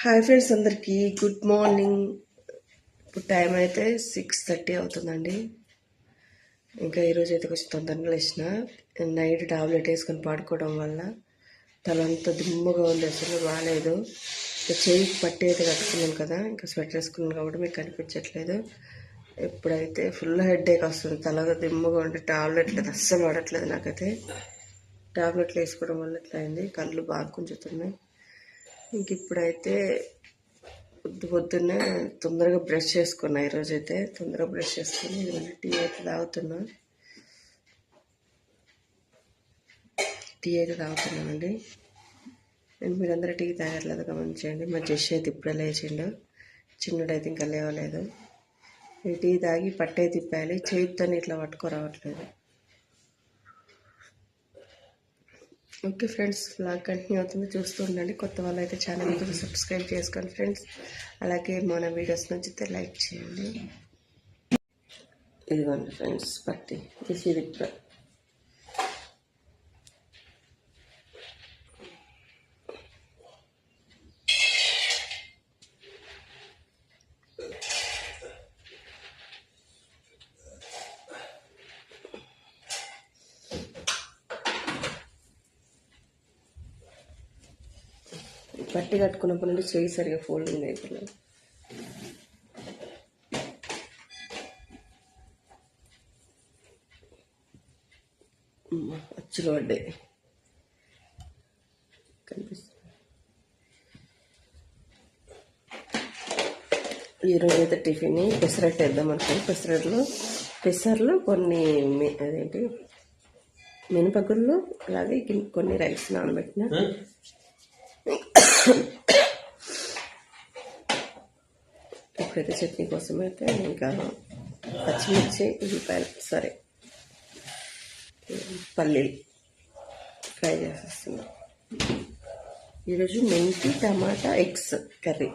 Hi friends అందరికీ good morning. ఇప్పుడు time అయితే సిక్స్ థర్టీ అవుతుందండి. ఇంకా ఈరోజు అయితే కొంచెం తొందరగా లేచిన. నైట్ టాబ్లెట్ వేసుకొని పడుకోవడం వల్ల తలంతా దుమ్ముగా ఉంది. అసలు బాగాలేదు ఇంకా చేయికి పట్టి అయితే కట్టుకున్నాను కదా ఇంకా స్వెటర్ వేసుకున్నాను కాబట్టి మీకు కనిపించట్లేదు. ఇప్పుడైతే ఫుల్ హెడ్ఏక్ వస్తుంది. తలగా దిమ్మగా ఉండి టాబ్లెట్లు అస్సలు పడట్లేదు నాకైతే. టాబ్లెట్లు వేసుకోవడం వల్ల ఇట్లా అయింది. కళ్ళు బాగా గుంజుతున్నాయి. ఇంక ఇప్పుడైతే పొద్దు పొద్దున్నే తొందరగా బ్రష్ చేసుకున్నా. ఈరోజు అయితే తొందరగా బ్రష్ చేసుకుని టీ అయితే తాగుతున్నా. టీ అయితే తాగుతున్నామండి నేను మీరందరూ టీ తాగట్లేదు గమనించండి. మా జస్ట్ అయితే ఇప్పుడే లేచిండు. చిన్నడైతే ఇంకా లేవలేదు. ఈ టీ తాగి పట్టే తిప్పాలి. చేతితో ఇట్లా పట్టుకోరావట్లేదు. ఓకే ఫ్రెండ్స్ బ్లాగ్ కంటిన్యూ అవుతుంది. చూస్తూ ఉండండి. కొత్త వాళ్ళు అయితే ఛానల్ అయితే సబ్స్క్రైబ్ చేసుకోండి ఫ్రెండ్స్. అలాగే మన వీడియోస్ నచ్చితే లైక్ చేయండి. ఇదిగోండి ఫ్రెండ్స్ పట్టి. దిస్ ఇది పట్టి కట్టుకున్నప్పటి నుండి చేయి సరిగా ఫోల్డింగ్ అయిపోయింది అచ్చులు పడ్డాయి కనిపిస్తుంది. ఈరోజు అయితే టిఫిన్ పెసరట్టు వేద్దాం అనుకోండి పెసరట్లు పెసర్లు కొన్ని అదేంటి? మినపగుళ్ళు అలాగే కొన్ని రైస్ నానబెట్టిన. ఇప్పుడైతే చట్నీ కోసం అయితే ఇంకా పచ్చిమిర్చి ఉల్లిపాయలు సరే. పల్లీలు ఫ్రై చేసేస్తున్నాం. ఈరోజు మెంతి టమాటా ఎగ్స్ కర్రీ.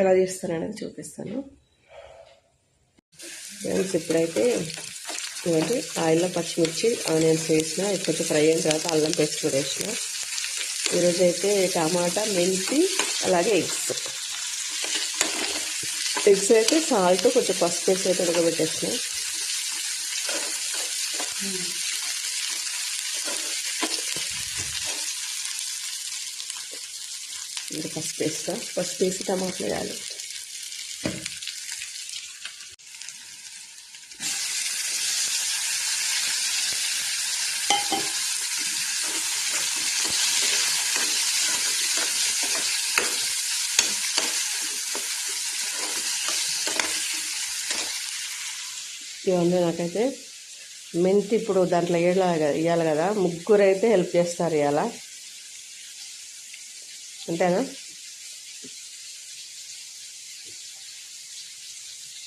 ఎలా చేస్తాననేది చూపిస్తాను. ఫ్రెండ్స్ ఇప్పుడైతే ఏంటి ఆయిల్లో పచ్చిమిర్చి ఆనియన్స్ వేసిన ఇది కొంచెం ఫ్రై అయిన తర్వాత అల్లం పేస్ట్ కూడా వేసిన. ఈరోజు అయితే టమాటా మెంతి అలాగే ఎగ్స్. ఎగ్స్ అయితే సాల్ట్ కొంచెం పసుపు వేసి అయితే ఉడకబెట్టేసిన. ఇంకా పసుపు వేస్తా. పసుపు వేసి టమాటాలు వేయాలి. ఇవన్నీ నాకైతే. మెంతి ఇప్పుడు దాంట్లో ఏళ్ళ ఇవ్వాలి కదా. ముగ్గురు అయితే హెల్ప్ చేస్తారు ఇవాళ అంతేనా?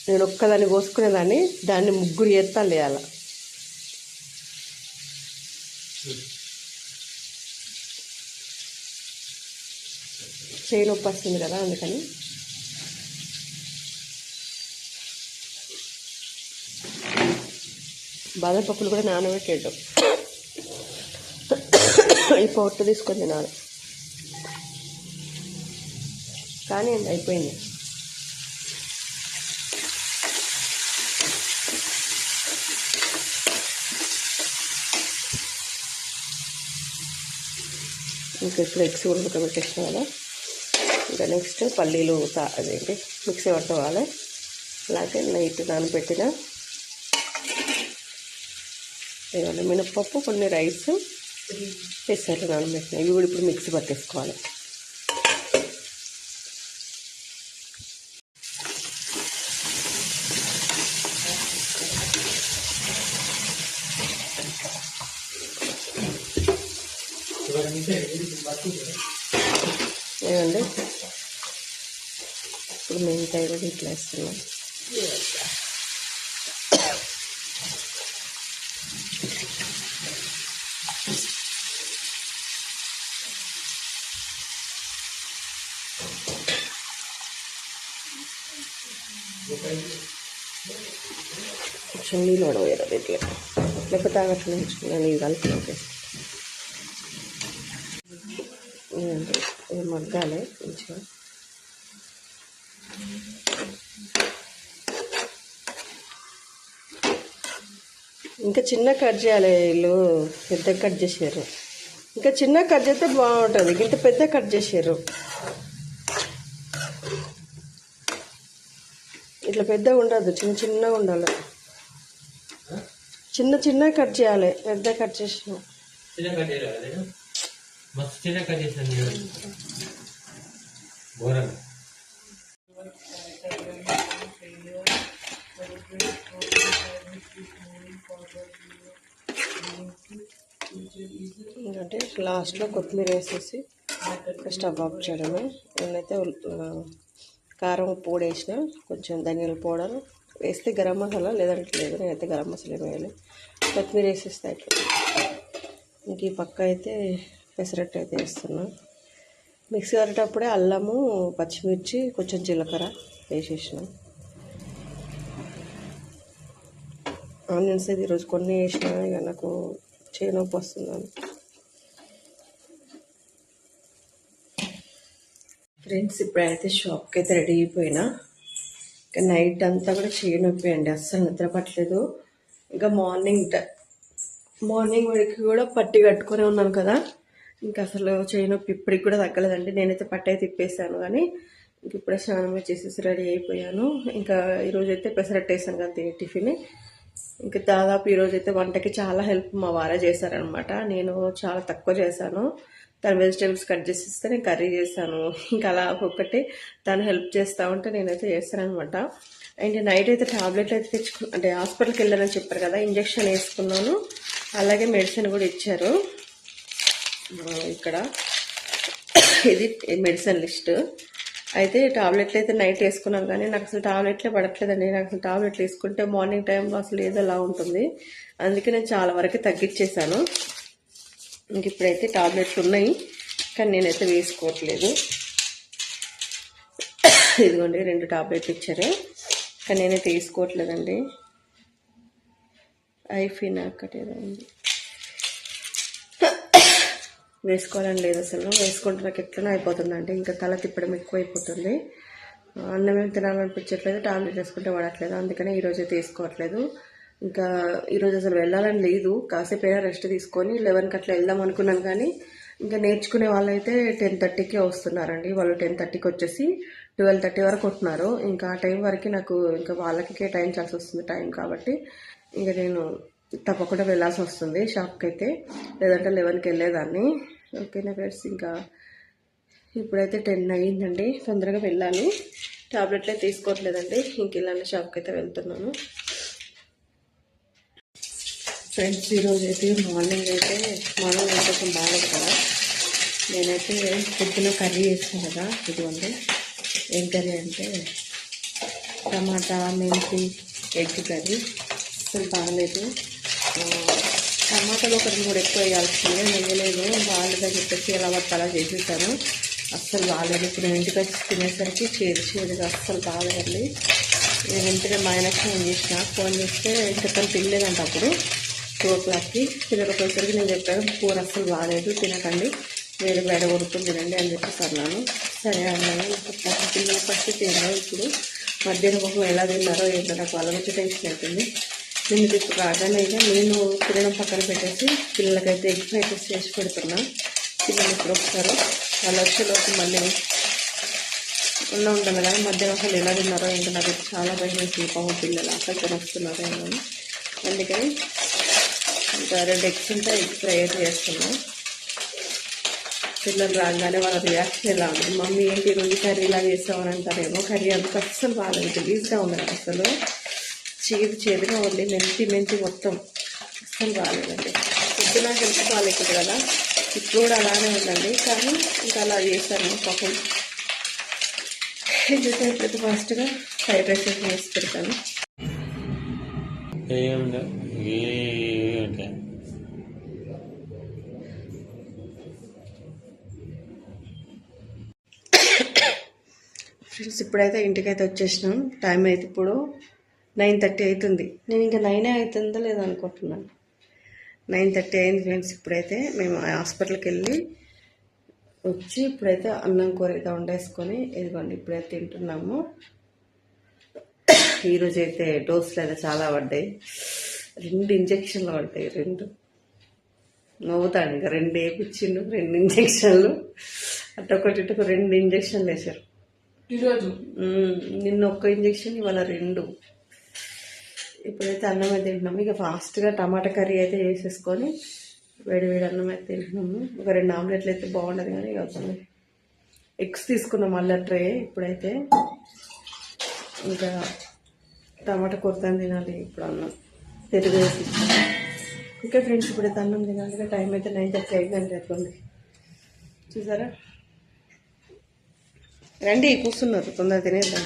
నేను ఒక్కదాన్ని కోసుకునేదాన్ని దాన్ని ముగ్గురు ఎత్తాలి ఇవాళ చేయి నొప్పి వస్తుంది కదా అందుకని. బాదం పప్పులు కూడా నానబెట్టాడు. ఈ పొట్టు తీసుకొని తినాలి. కానీ అయిపోయింది. ఇంకా ఇప్పుడు ఎగ్స్ కూడా ఉడకబెట్టేసుకోవాలి ఇంకా నెక్స్ట్ పల్లీలు అదేంటి మిక్సీ పట్టుకోవాలి. అలాగే నైట్ నానబెట్టిన ఇవ్వండి మినప్పప్పు కొన్ని రైస్ పెసర్లు నానబెట్టిన. ఇవి కూడా ఇప్పుడు మిక్సీ పట్టేసుకోవాలి. ఏమండి ఇప్పుడు మెంతాయి కూడా ఇట్లా వేస్తున్నాం. కొంచెం నీళ్ళు పడవేయాలి ఇట్లా లేకపోతే అట్లా ఉంచుకున్నాను నీళ్ళు కలిపి ఇది మగ్గాలి కొంచెం ఇంకా చిన్న కట్ చేయాలి వీళ్ళు పెద్ద కట్ చేసారు ఇంకా చిన్న కట్ చేస్తే బాగుంటుంది ఇంత పెద్ద కట్ చేసారు ఇట్లా పెద్దగా ఉండదు చిన్న చిన్నగా ఉండాలి. చిన్న చిన్న కట్ చేయాలి పెద్ద కట్ చేసిన. ఎందుకంటే లాస్ట్లో కొత్తిమీర వేసేసి స్టవ్ ఆఫ్ చేయడమే. నేనైతే కారం ఉప్పు కూడా వేసిన కొంచెం ధనియాల పౌడర్ వేస్తే గరం మసాలా లేదంటే లేదు నేనైతే గరం మసాలా వేయాలి కొత్తిమీర వేసేస్తే అట్లా ఇంక ఈ పక్క అయితే పెసరట్టు అయితే వేస్తున్నా. మిక్సీ కట్టేటప్పుడే అల్లము పచ్చిమిర్చి కొంచెం జీలకర్ర వేసేసిన. ఆనియన్స్ అయితే ఈరోజు కొన్ని వేసిన ఇక నాకు చేయనొప్పి వస్తుందని. ఫ్రెండ్స్ ఇప్పుడైతే షాప్కి అయితే రెడీ అయిపోయినా. ఇంకా నైట్ అంతా కూడా చేయనొప్పి అండి అస్సలు నిద్ర పట్టలేదు. ఇంకా మార్నింగ్ మార్నింగ్ వరకు కూడా పట్టి కట్టుకునే ఉన్నాను కదా. ఇంకా అసలు చేయనొప్పి ఇప్పటికి కూడా తగ్గలేదండి. నేనైతే పట్టి అయితే తిప్పేసాను కానీ ఇంక ఇప్పుడే స్నానం చేసేసి రెడీ అయిపోయాను. ఇంకా ఈరోజు అయితే పెసరట్ వేసాను కదా తినే టిఫిన్. ఇంకా దాదాపు ఈరోజు అయితే వంటకి చాలా హెల్ప్ మా వారే చేశారనమాట నేను చాలా తక్కువ చేశాను. తను వెజిటేబుల్స్ కట్ చేసి ఇస్తే నేను కర్రీ చేశాను. ఇంకా అలా ఒక్కొక్కటి తను హెల్ప్ చేస్తూ ఉంటే నేనైతే చేస్తానమాట అండ్ నైట్ అయితే టాబ్లెట్లు అయితే తెచ్చుకు అంటే హాస్పిటల్కి వెళ్ళానని చెప్పారు కదా ఇంజక్షన్ వేసుకున్నాను. అలాగే మెడిసిన్ కూడా ఇచ్చారు. ఇక్కడ ఇది మెడిసిన్ లిస్ట్. అయితే టాబ్లెట్లు అయితే నైట్ వేసుకున్నాను కానీ నాకు అసలు టాబ్లెట్లే పడట్లేదండి. నాకు అసలు టాబ్లెట్లు వేసుకుంటే మార్నింగ్ టైంలో అసలు ఏదో అలా ఉంటుంది. అందుకే నేను చాలా వరకు తగ్గించేశాను. ఇంక ఇప్పుడైతే టాబ్లెట్లు ఉన్నాయి కానీ నేనైతే వేసుకోవట్లేదు. ఇదిగోండి రెండు టాబ్లెట్లు ఇచ్చారు కానీ నేనైతే వేసుకోవట్లేదండి. ఐఫిన్ అక్కటేదండి ఉంది. వేసుకోవాలని లేదు అసలు వేసుకుంటే నాకు ఎట్లనో అయిపోతుందండి ఇంకా తల తిప్పడం ఎక్కువ అయిపోతుంది అన్నం ఏం తినాలనిపించట్లేదు టాబ్లెట్ వేసుకుంటే పడట్లేదు అందుకనే ఈరోజు అయితే వేసుకోవట్లేదు. ఇంకా ఈరోజు అసలు వెళ్ళాలని లేదు. కాసేపు అయినా రెస్ట్ తీసుకొని లెవెన్కి అట్లా వెళ్దాం అనుకున్నాను కానీ ఇంకా నేర్చుకునే వాళ్ళైతే టెన్ థర్టీకే వస్తున్నారండి. వాళ్ళు టెన్ థర్టీకి వచ్చేసి ట్వెల్వ్ థర్టీ వరకు ఉంటున్నారు. ఇంకా ఆ టైం వరకు నాకు ఇంకా వాళ్ళకి కేటాయించాల్సి వస్తుంది టైం కాబట్టి ఇంకా నేను తప్పకుండా వెళ్ళాల్సి వస్తుంది షాప్కి అయితే లేదంటే లెవెన్కి వెళ్ళేదాన్ని. ఓకేనా ఫ్రెండ్స్ ఇంకా ఇప్పుడైతే టెన్ అయ్యిందండి తొందరగా వెళ్ళాలి. టాబ్లెట్లే తీసుకోవట్లేదండి. ఇంక ఇలానే షాప్కి అయితే వెళ్తున్నాను. ఫ్రెండ్స్ ఈరోజు అయితే మార్నింగ్ అయితే మార్నింగ్ అయితే కొంచెం బాగాలేదు కదా. నేనైతే పొద్దున కర్రీ చేస్తాను కదా ఇదిగోండి. ఏం కర్రీ అంటే టమాటా మెంతి ఎగ్ కర్రీ. అసలు బాగాలేదు టమాటాలు ఒక రెండు మూడు ఎక్కువ వేయాల్సిందే వేయలేదు. బాగాలేదని చెప్పేసి ఎలా పడితే అలా చేసేసాను. అస్సలు బాగాలేదు ఇప్పుడు నేను ఇంటికి వచ్చి తినేసరికి చేదు చేదుగా అస్సలు బాగాలేదు నేను ఇంటికి మా ఆయనకి ఫోన్ చేసిన. ఫోన్ చేస్తే ఇంకా తను తినలేదంట అప్పుడు. టూ ఓ క్లాక్కి తినకపోయేసరికి నేను చెప్పాను కూర అస్సలు బాగాలేదు తినకండి. వేడి బయట కొడుకుని తినండి అని చెప్పేసి అన్నాను. సరే అన్నాను ఇంకా పిల్లల పరిస్థితి ఇప్పుడు. మధ్యాహ్నం ఒక ఎలా తిన్నారో ఏంటో నాకు వాళ్ళ నుంచి టెన్షన్ అవుతుంది నేను ఇప్పుడు రాగానే నేను తినడం పక్కన పెట్టేసి పిల్లలకైతే ఎగ్ ఫ్రైడ్ రైస్ చేసి పెడుతున్నా. పిల్లలు ఇప్పుడు వస్తారు. వాళ్ళు వచ్చేలోపు మళ్ళీ ఉన్న ఉంటాం కదా మధ్యాహ్నం అసలు ఎలా తిన్నారో ఏంటో నాకు చాలా భయం వేసింది. పాపం పిల్లలు అసలు తినొస్తున్నారో ఏమో అందుకని ఇంకా రెండు ఎగ్స్ ఉంటే ఎగ్ ఫ్రై అయితే చేస్తున్నాం. పిల్లలు రాగానే వాళ్ళ రియాక్షన్ ఎలా ఉంది? మమ్మీ ఏంటి రెండు కర్రీ ఇలా చేసామని అంటారేమో కర్రీ అంత అస్సలు బాగాలేదు గలీజ్గా ఉంది అసలు. చేదు చేదుగా ఉంది మెంతి మెంతి మొత్తం అస్సలు బాగాలేదండి. పొద్దున హెల్త్ బాగాలేదు కదా ఇప్పుడు కూడా అలానే ఉందండి కానీ ఇంకా అలా చేశాను పాపం. ఎందుకంటే ఇప్పుడు ఫాస్ట్గా ఫ్రైడ్ రైస్ వేసి పెడతాను. ఏ ఓకే ఫ్రెండ్స్ ఇప్పుడైతే ఇంటికైతే వచ్చేసినాం. టైం అయితే ఇప్పుడు నైన్ థర్టీ అవుతుంది. నేను ఇంకా నైనే అవుతుందో లేదో అనుకుంటున్నాను. నైన్ థర్టీ అయింది ఫ్రెండ్స్ ఇప్పుడైతే మేము హాస్పిటల్కి వెళ్ళి వచ్చి ఇప్పుడైతే అన్నం కూర అయితే వండేసుకొని ఇదిగోండి ఇప్పుడైతే తింటున్నాము. ఈరోజు అయితే డోసులు అయితే చాలా పడ్డాయి. రెండు ఇంజక్షన్లు పడ్డాయి రెండు. నవ్వుతాడు ఇంకా రెండు వేయించిండు రెండు ఇంజక్షన్లు. అటొకటి ఇటొక రెండు ఇంజక్షన్లు వేశారు. ఈరోజు. నిన్న ఒక్క ఇంజక్షన్ ఇవాళ రెండు. ఇప్పుడైతే అన్నం అయితే తింటున్నాము ఇక ఫాస్ట్గా టమాటా కర్రీ అయితే వేసేసుకొని వేడి వేడి అన్నం అయితే తింటున్నాము ఒక రెండు ఆమ్లెట్లు అయితే బాగుండదు కానీ ఇక ఎగ్స్ తీసుకున్నాం మళ్ళీ ట్రే ఇప్పుడైతే. ఇంకా టమాటా కొరతని తినాలి ఇప్పుడు అన్నం. పెరుగు వేసి. ఓకే ఫ్రెండ్స్ ఇప్పుడు అన్నం తినాలి టైం అయితే నైన్ థర్టీ అయిందండి అట్లుంది. చూసారా? రండి కూర్చున్నారు. తొందర తినేద్దాం.